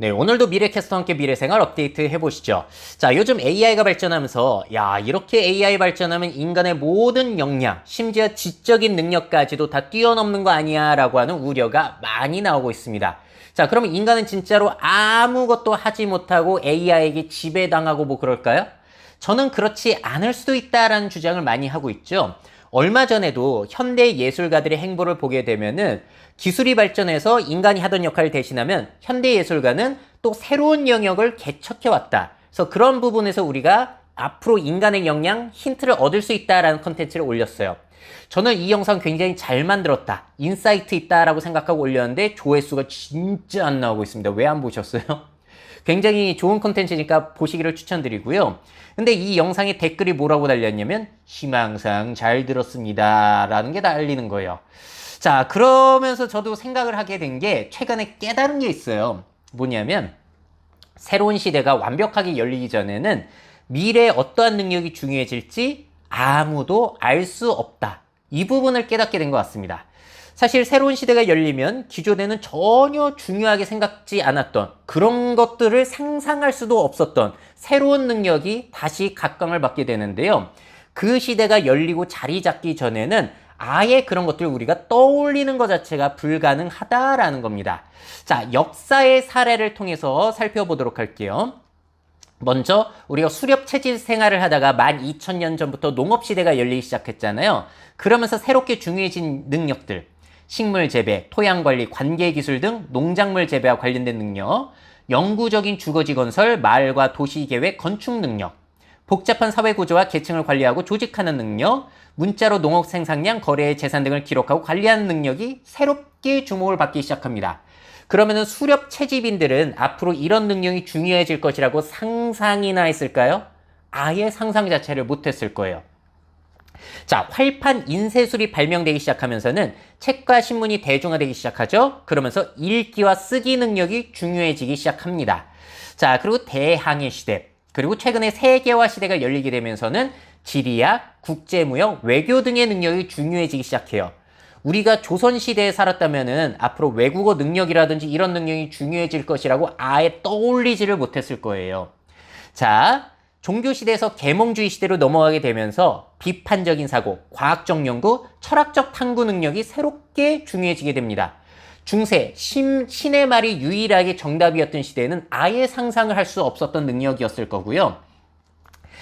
네, 오늘도 미래캐스터와 함께 미래생활 업데이트 해보시죠. 자, 요즘 AI가 발전하면서, 야, 이렇게 AI 발전하면 인간의 모든 역량, 심지어 지적인 능력까지도 다 뛰어넘는 거 아니야? 라고 하는 우려가 많이 나오고 있습니다. 자, 그러면 인간은 진짜로 아무것도 하지 못하고 AI에게 지배당하고 뭐 그럴까요? 저는 그렇지 않을 수도 있다라는 주장을 많이 하고 있죠. 얼마 전에도 현대 예술가들의 행보를 보게 되면은 기술이 발전해서 인간이 하던 역할을 대신하면 현대 예술가는 또 새로운 영역을 개척해 왔다. 그래서 그런 부분에서 우리가 앞으로 인간의 역량 힌트를 얻을 수 있다라는 컨텐츠를 올렸어요. 저는 이 영상 굉장히 잘 만들었다. 인사이트 있다라고 생각하고 올렸는데 조회수가 진짜 안 나오고 있습니다. 왜 안 보셨어요? 굉장히 좋은 컨텐츠니까 보시기를 추천드리고요. 근데 이 영상에 댓글이 뭐라고 달렸냐면 희망상 잘 들었습니다. 라는 게 달리는 거예요. 자, 그러면서 저도 생각을 하게 된 게 최근에 깨달은 게 있어요. 뭐냐면 새로운 시대가 완벽하게 열리기 전에는 미래에 어떠한 능력이 중요해질지 아무도 알 수 없다. 이 부분을 깨닫게 된 것 같습니다. 사실 새로운 시대가 열리면 기존에는 전혀 중요하게 생각지 않았던 그런 것들을 상상할 수도 없었던 새로운 능력이 다시 각광을 받게 되는데요. 그 시대가 열리고 자리 잡기 전에는 아예 그런 것들을 우리가 떠올리는 것 자체가 불가능하다라는 겁니다. 자, 역사의 사례를 통해서 살펴보도록 할게요. 먼저 우리가 수렵 채집 생활을 하다가 12,000년 전부터 농업 시대가 열리기 시작했잖아요. 그러면서 새롭게 중요해진 능력들, 식물 재배, 토양 관리, 관계 기술 등 농작물 재배와 관련된 능력, 영구적인 주거지 건설, 마을과 도시 계획, 건축 능력, 복잡한 사회 구조와 계층을 관리하고 조직하는 능력, 문자로 농업 생산량, 거래의 재산 등을 기록하고 관리하는 능력이 새롭게 주목을 받기 시작합니다. 그러면은 수렵 채집인들은 앞으로 이런 능력이 중요해질 것이라고 상상이나 했을까요? 아예 상상 자체를 못했을 거예요. 자, 활판 인쇄술이 발명되기 시작하면서는 책과 신문이 대중화되기 시작하죠. 그러면서 읽기와 쓰기 능력이 중요해지기 시작합니다. 자, 그리고 대항해 시대, 그리고 최근에 세계화 시대가 열리게 되면서는 지리학, 국제무역, 외교 등의 능력이 중요해지기 시작해요. 우리가 조선시대에 살았다면은 앞으로 외국어 능력이라든지 이런 능력이 중요해질 것이라고 아예 떠올리지를 못했을 거예요. 자, 종교 시대에서 계몽주의 시대로 넘어가게 되면서 비판적인 사고, 과학적 연구, 철학적 탐구 능력이 새롭게 중요해지게 됩니다. 중세, 신, 신의 말이 유일하게 정답이었던 시대에는 아예 상상을 할 수 없었던 능력이었을 거고요.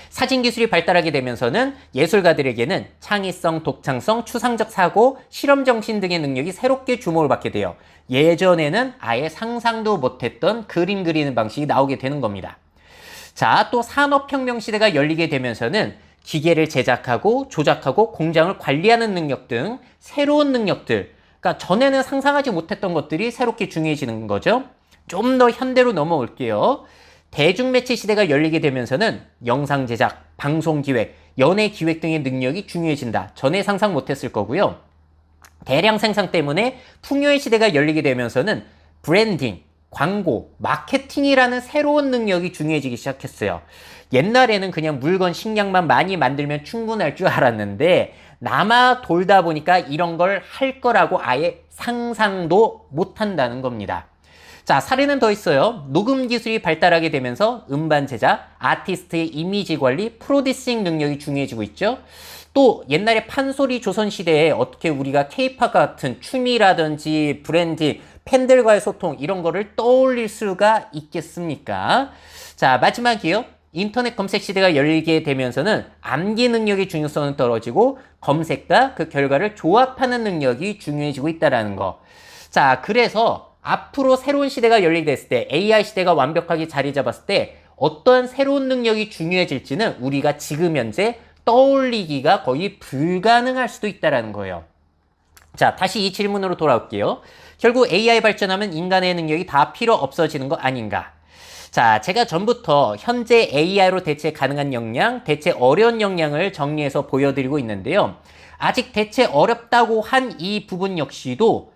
사진 기술이 발달하게 되면서는 예술가들에게는 창의성, 독창성, 추상적 사고, 실험 정신 등의 능력이 새롭게 주목을 받게 돼요. 예전에는 아예 상상도 못했던 그림 그리는 방식이 나오게 되는 겁니다. 자, 또 산업혁명 시대가 열리게 되면서는 기계를 제작하고 조작하고 공장을 관리하는 능력 등 새로운 능력들, 그러니까 전에는 상상하지 못했던 것들이 새롭게 중요해지는 거죠. 좀 더 현대로 넘어올게요. 대중매체 시대가 열리게 되면서는 영상 제작, 방송 기획, 연예 기획 등의 능력이 중요해진다. 전에 상상 못했을 거고요. 대량 생산 때문에 풍요의 시대가 열리게 되면서는 브랜딩, 광고, 마케팅이라는 새로운 능력이 중요해지기 시작했어요. 옛날에는 그냥 물건, 식량만 많이 만들면 충분할 줄 알았는데 남아 돌다 보니까 이런 걸 할 거라고 아예 상상도 못 한다는 겁니다. 자, 사례는 더 있어요. 녹음 기술이 발달하게 되면서 음반 제작, 아티스트의 이미지 관리, 프로디싱 능력이 중요해지고 있죠. 또 옛날에 판소리 조선 시대에 어떻게 우리가 케이팝 같은 춤이라든지 브랜드, 팬들과의 소통 이런 거를 떠올릴 수가 있겠습니까? 자, 마지막이요. 인터넷 검색 시대가 열리게 되면서는 암기 능력의 중요성은 떨어지고 검색과 그 결과를 조합하는 능력이 중요해지고 있다라는 거. 자, 그래서 앞으로 새로운 시대가 열리게 됐을 때 AI 시대가 완벽하게 자리 잡았을 때 어떠한 새로운 능력이 중요해질지는 우리가 지금 현재 떠올리기가 거의 불가능할 수도 있다라는 거예요. 자, 다시 이 질문으로 돌아올게요. 결국 AI 발전하면 인간의 능력이 다 필요 없어지는 거 아닌가? 자, 제가 전부터 현재 AI로 대체 가능한 역량, 대체 어려운 역량을 정리해서 보여드리고 있는데요. 아직 대체 어렵다고 한 이 부분 역시도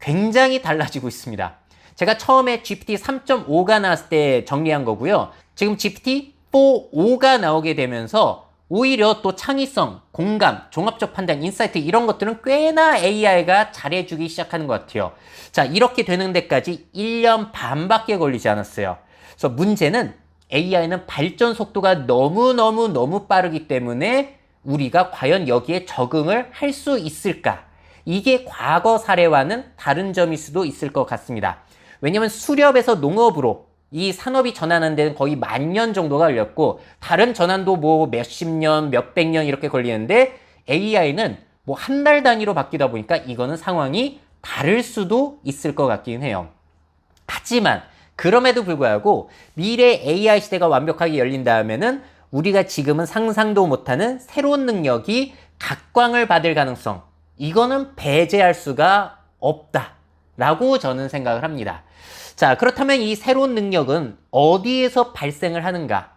굉장히 달라지고 있습니다. 제가 처음에 GPT 3.5가 나왔을 때 정리한 거고요. 지금 GPT 4.5가 나오게 되면서 오히려 또 창의성, 공감, 종합적 판단, 인사이트 이런 것들은 꽤나 AI가 잘해주기 시작하는 것 같아요. 자, 이렇게 되는 데까지 1년 반밖에 걸리지 않았어요. 그래서 문제는 AI는 발전 속도가 너무너무 너무 빠르기 때문에 우리가 과연 여기에 적응을 할 수 있을까? 이게 과거 사례와는 다른 점일 수도 있을 것 같습니다. 왜냐면 수렵에서 농업으로 이 산업이 전환하는 데는 거의 만 년 정도가 걸렸고 다른 전환도 뭐 몇십 년, 몇백 년 이렇게 걸리는데 AI는 뭐 한 달 단위로 바뀌다 보니까 이거는 상황이 다를 수도 있을 것 같긴 해요. 하지만 그럼에도 불구하고 미래 AI 시대가 완벽하게 열린 다음에는 우리가 지금은 상상도 못하는 새로운 능력이 각광을 받을 가능성 이거는 배제할 수가 없다라고 저는 생각을 합니다. 자, 그렇다면 이 새로운 능력은 어디에서 발생을 하는가?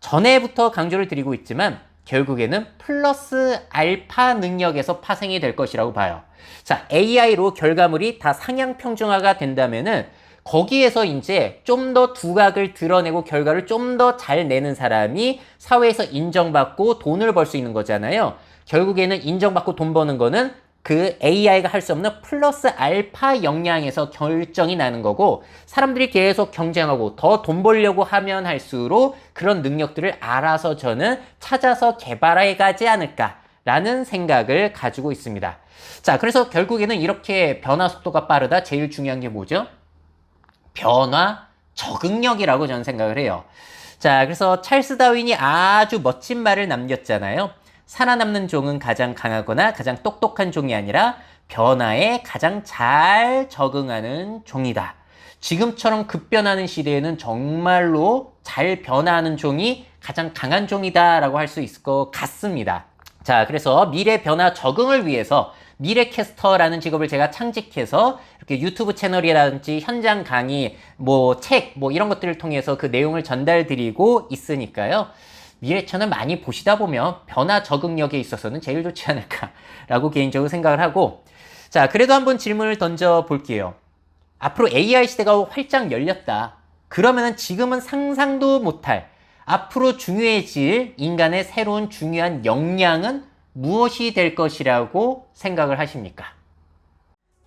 전에부터 강조를 드리고 있지만 결국에는 플러스 알파 능력에서 파생이 될 것이라고 봐요. 자, AI로 결과물이 다 상향 평준화가 된다면은 거기에서 이제 좀 더 두각을 드러내고 결과를 좀 더 잘 내는 사람이 사회에서 인정받고 돈을 벌 수 있는 거잖아요. 결국에는 인정받고 돈 버는 거는 그 AI가 할 수 없는 플러스 알파 역량에서 결정이 나는 거고 사람들이 계속 경쟁하고 더 돈 벌려고 하면 할수록 그런 능력들을 알아서 저는 찾아서 개발해 가지 않을까 라는 생각을 가지고 있습니다. 자, 그래서 결국에는 이렇게 변화 속도가 빠르다 제일 중요한 게 뭐죠? 변화 적응력이라고 저는 생각을 해요. 자, 그래서 찰스 다윈이 아주 멋진 말을 남겼잖아요. 살아남는 종은 가장 강하거나 가장 똑똑한 종이 아니라 변화에 가장 잘 적응하는 종이다. 지금처럼 급변하는 시대에는 정말로 잘 변화하는 종이 가장 강한 종이다라고 할 수 있을 것 같습니다. 자, 그래서 미래 변화 적응을 위해서 미래 캐스터라는 직업을 제가 창직해서 이렇게 유튜브 채널이라든지 현장 강의, 뭐 책, 뭐 이런 것들을 통해서 그 내용을 전달드리고 있으니까요. 미래천을 많이 보시다 보면 변화 적응력에 있어서는 제일 좋지 않을까라고 개인적으로 생각을 하고 자, 그래도 한번 질문을 던져 볼게요. 앞으로 AI 시대가 활짝 열렸다. 그러면은 지금은 상상도 못할 앞으로 중요해질 인간의 새로운 중요한 역량은 무엇이 될 것이라고 생각을 하십니까?